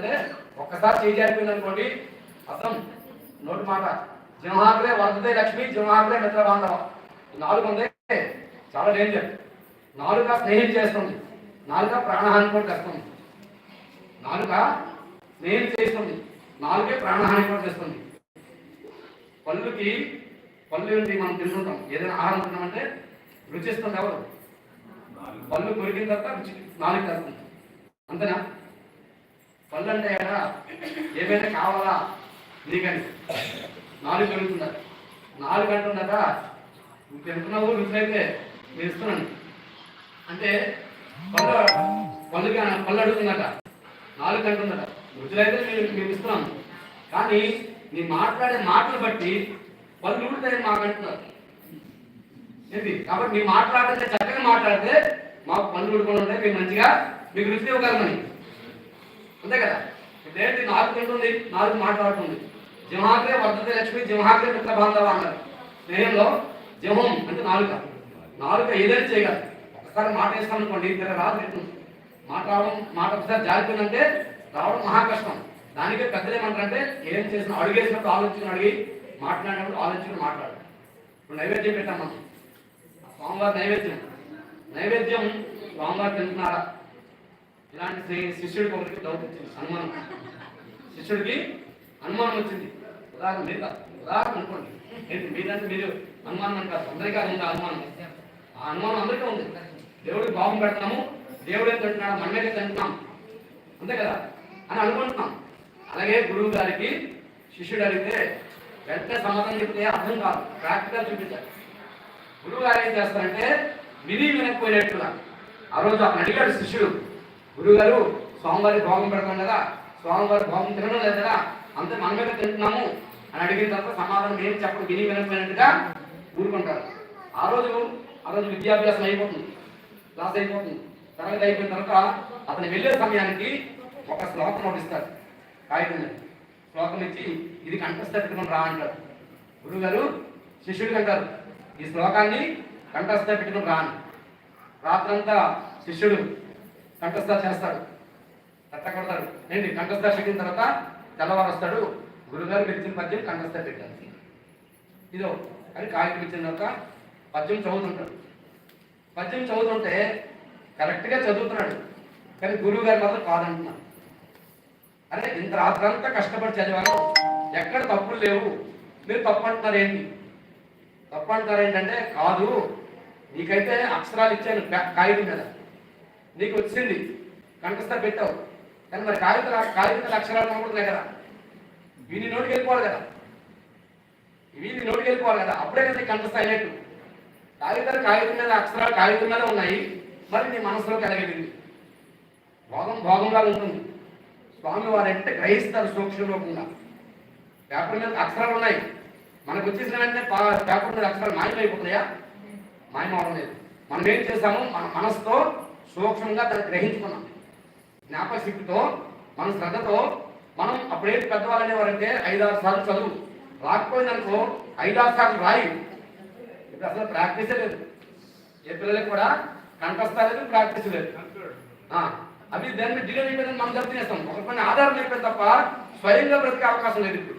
చేస్తుందంటే ఒక్కసారి చేయి జారిపోయింది అనుకోండి అర్థం. నోటి మాట. సింహాగ్రే వర్ధతే లక్ష్మి సింహాగ్రే మిత్ర బాంధవ. నాలుగు ఉంది చాలా డేంజర్ నాలుక స్నేహం చేస్తుంది. నాలుక ప్రాణహాని కూడా చేస్తుంది. నాలుక స్నేహం చేస్తుంది. నాలుగే ప్రాణహాని కూడా చేస్తుంది. పళ్ళుకి పళ్ళు ఏంటి మనం తింటుంటాం. ఏదైనా ఆహారం తిన్నామంటే రుచిస్తుంది ఎవరు? పళ్ళు కొరికిన తర్వాత రుచి నాలుగు తగ్గుతుంది అంతేనా? పళ్ళంటే అంటే ఏమైనా కావాలా? నీకని నాలుగు పెరుగుతున్నారు నాలుగు అంటున్నాక నువ్వు పెరుగుతున్నావు రుచులైతే నేను ఇస్తున్నాను. అంటే పళ్ళు పళ్ళు పళ్ళు అడుగుతున్నట నాలుగు అంటున్నట రుచులైతే నేను మేము ఇస్తున్నాము కానీ నీ మాట్లాడే మాటలు బట్టి పళ్ళు ఊడుతాయని మాకు అంటున్నారు. ఏంటి కాబట్టి మీ మాట్లాడితే చక్కగా మాట్లాడితే మాకు పనులు ఊడుకొని ఉంటాయి మేము మంచిగా మీకు రుచి ఇవ్వగలమని. అంతే కదా? ఇదేంటి నాలుగు తింటుంది నాలుగు మాట్లాడుతుంది. జింహాగ్రే వర్ధతే లక్ష్మి జింహాగ్రే మిత్ర బాంధవ అన్నారు. స్నేహంలో జింహం అంటే నాలుక. నాలుక ఏదైనా చేయగలరు ఒకసారి మాట వేస్తాం అనుకోండి ఇద్దరు రాదు రిటర్న్ మాట రావడం మాట ఒకసారి జారిపోయిందంటే రావడం మహా కష్టం. దానికే పెద్దలు ఏమంటారంటే ఏం చేసిన అడిగేసినప్పుడు ఆలోచన అడిగి మాట్లాడినప్పుడు ఆలోచన మాట్లాడు. ఇప్పుడు నైవేద్యం పెట్టాం మనం. స్వామివారి నైవేద్యం. నైవేద్యం స్వామివారు తింటున్నారా? ఇలాంటి శిష్యుడికి ఒకరికి డౌట్ వచ్చింది అనుమానం శిష్యుడికి అనుమానం వచ్చింది. ఉదాహరణ మీరు ఉదాహరణ అనుకోండి. మీరంటే మీరు అనుమానం అని కాదు అందరికీ అది ఉంది అనుమానం. ఆ అనుమానం అందరికీ ఉంది. దేవుడికి భావం పెడతాము దేవుడు ఏం తింటున్నాడు మనమే తింటున్నాం. అంతే కదా? అని అనుకుంటున్నాం. అలాగే గురువు గారికి శిష్యుడు అడిగితే వెంటనే సమాధానం చెప్తే అర్థం కాదు ప్రాక్టికల్ చూపించాలి. గురువు గారు ఏం చేస్తారంటే విని వినకపోయినట్టుగా ఆ రోజు అక్కడ అడిగాడు శిష్యుడు గురుగారు స్వామివారి భోగం పెడతాం కదా స్వామివారి భోగం తినడం లేదు కదా అంతే మన మీద తింటున్నాము? అని అడిగిన తర్వాత సమాధానం ఏం చెప్పడం విని వినకపోయినట్టుగా ఊరుకుంటారు. ఆ రోజు ఆ రోజు విద్యాభ్యాసం అయిపోతుంది. క్లాస్ అయిపోతుంది. తరగతి అయిపోయిన తర్వాత అతను వెళ్ళే సమయానికి ఒక శ్లోకం ఒకటి ఇస్తాడు. కాగితం శ్లోకం ఇచ్చి ఇది కంఠస్థపెట్టుకుని రా అంటారు గురుగారు శిష్యుడికి అంటారు ఈ శ్లోకాన్ని కంఠస్థ పెట్టుకుని రాను రాత్రంతా శిష్యుడు కంఠస్థ చేస్తాడు. కట్ట కొడతాడు. ఏంటి? కంఠస్థ పెట్టిన తర్వాత తెల్లవారు వస్తాడు గురుగారు పిలిచిన పద్యం కంఠస్థ పెట్టారు ఇదో అని కాగితం పిలిచిన తర్వాత పద్యం చదువుతుంటాడు. పద్యం చదువుతుంటే కరెక్ట్గా చదువుతున్నాడు. కానీ గురువు గారు మాత్రం కాదంటున్నాడు. అరే ఇంత రాత్రంతా కష్టపడి చదివాను ఎక్కడ తప్పులు లేవు. మీరు తప్పు అంటున్నారేంటి? తప్పు అంటారు ఏంటంటే కాదు. నీకైతే అక్షరాలు ఇచ్చాను. కాగితం కదా నీకు వచ్చింది. కంఠస్థ పెట్టావు. కానీ మరి కాగిత కాగిత అక్షరాలు కనబడుతున్నాయి కదా. వీని నోటికి వెళ్ళిపోవాలి కదా. వీని నోటికి వెళ్ళిపోవాలి కదా. అప్పుడే కదా నీకు అయినట్టు. కాగితాలు కాగితం మీద అక్షరాలు కాగితం మీద ఉన్నాయి. మరి నీ మనసులోకి ఎలాగెళ్ళింది? భోగం భోగంగా ఉంటుంది. స్వామి వారంటే గ్రహిస్తారు సూక్ష్మరూపంగా పేపర్ మీద అక్షరాలు ఉన్నాయి. మనకు వచ్చేసిన వెంటనే పా- పేపర్ మీద అక్షరాలు మాయమైపోతున్నాయా? మాయమవడం లేదు. మనం ఏం చేసాము మన మనసుతో సూక్ష్మంగా దాన్ని గ్రహించుకున్నాం. జ్ఞాపశక్తితో మన శ్రద్ధతో మనం అప్పుడేంటి పెద్దవాళ్ళు అనేవారంటే ఐదారు సార్లు చదువు. రాకపోయిందనుకో ఐదారు సార్లు రాయి. ఇప్పుడు అసలు ప్రాక్టీసే లేదు. ఏ పిల్లలకి కూడా కంఠస్థ లేదు ప్రాక్టీస్ లేదు. అవి దాని మీద డిలే అయిపోయిందని మనం దెబ్బతినేస్తాం ఒక కొన్ని ఆధారం అయిపోయింది తప్ప స్వయంగా బ్రతికే అవకాశం లేదు ఇప్పుడు.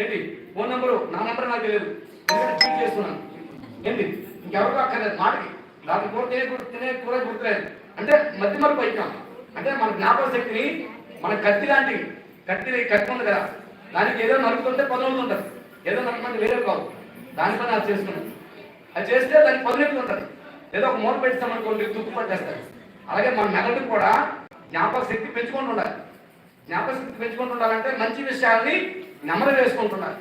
ఏంటి? ఫోన్ నెంబరు నా నెంబర్ నాకు తెలియదు. ఎందుకంటే ట్వీట్ చేస్తున్నాను. ఏంటి? ఇంకెవరికో అక్కర్లేదు. మాటకి. దాని కూర తినే తినే కూర గుర్తులేదు. అంటే మధ్య మరపు అయిపోయాం. అంటే మన జ్ఞాపక శక్తిని మన కత్తి లాంటివి కత్తి కత్తి ఉంది కదా. దానికి ఏదో నరుకుతుంటే పదులుతుంటారు ఏదో నరకమంది వేరే కావు దానిపైన అది చేస్తున్నాం అది చేస్తే దానికి పదునెట్లు ఉంటుంది. ఏదో ఒక మూల అనుకోండి తుప్పు పట్టేస్తారు. అలాగే మన మెదడు కూడా జ్ఞాపక శక్తి పెంచుకుంటూ ఉండాలి. జ్ఞాపక శక్తి పెంచుకుంటూ ఉండాలంటే మంచి విషయాల్ని నెమరు వేసుకుంటున్నారు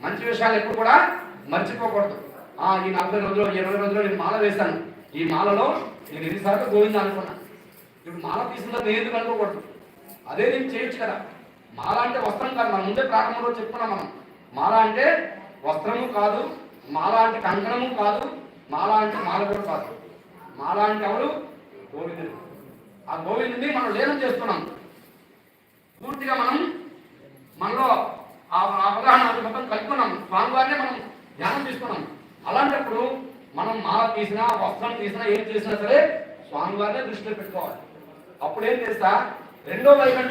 మంచి విషయాలు ఎప్పుడు కూడా మర్చిపోకూడదు. ఈ నలభై రోజులు ఇరవై రోజులు నేను మాల వేశాను. ఈ మాలలో నేను ఎన్నిసార్లు గోవింద అనుకున్నాను ఇప్పుడు మాల తీసుకుందా నేను ఎందుకు అనుకోకూడదు? అదే నేను చేయొచ్చు కదా. మాల అంటే వస్త్రం కాదు. మనం ముందే ప్రారంభంలో చెప్పుకున్నాం మనం. మాల అంటే వస్త్రము కాదు మాల అంటే కంకణము కాదు మాల అంటే మాల కూడా కాదు. మాల అంటే ఎవరు? గోవిందుడు. ఆ గోవిందుని మనం లీనం చేస్తున్నాం. పూర్తిగా మనం మనలో ఆ అవగాహన అది మొత్తం కలుపుకున్నాం. స్వామివారినే మనం ధ్యానం తీసుకున్నాం అలాంటప్పుడు మనం మాల తీసినా వస్త్రం తీసినా ఏం చేసినా సరే స్వామివారినే దృష్టిలో పెట్టుకోవాలి. అప్పుడు ఏం చేస్తా? రెండో వైపు